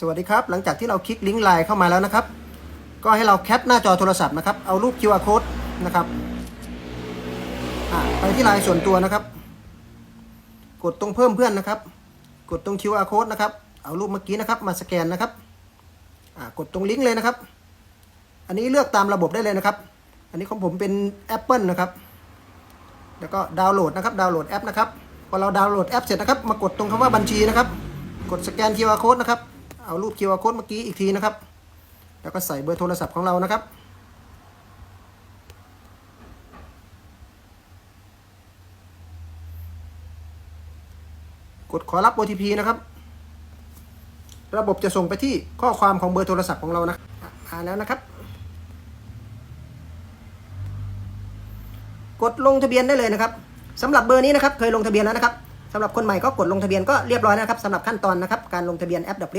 สวัสดีครับ หลังจากที่เราคลิกลิงก์ไลน์เข้ามาแล้วนะครับ ก็ให้เราแคปหน้าจอโทรศัพท์นะครับ เอารูป QR code นะครับไปที่ไลน์ส่วนตัวนะครับ กดตรงเพิ่มเพื่อนนะครับ กดตรง QR code นะครับ เอารูปเมื่อกี้นะครับมาสแกนนะครับกดตรงลิงก์เลยนะครับ อันนี้เลือกตามระบบได้เลยนะครับ อันนี้ของผมเป็น Apple นะครับ แล้วก็ดาวน์โหลดนะครับ ดาวน์โหลดแอปนะครับ พอเราดาวน์โหลดแอปเสร็จนะครับ มากดตรงคำว่าบัญชีนะครับ กดสแกน QR code นะครับ เอารูป QR code เมื่อกี้อีกทีนะครับ แล้วก็ใส่เบอร์โทรศัพท์ของเรานะครับ กดขอรับ OTP นะครับ ระบบจะส่งไปที่ข้อความของเบอร์โทรศัพท์ของเรานะอ่านแล้วนะครับ กดลงทะเบียนได้เลยนะครับสำหรับเบอร์นี้นะครับ เคยลงทะเบียนแล้วนะครับสำหรับคนใหม่ก็กดลงทะเบียนก็เรียบร้อยนะครับสำหรับขั้นตอนนะครับ การลงทะเบียนแอปดับลิ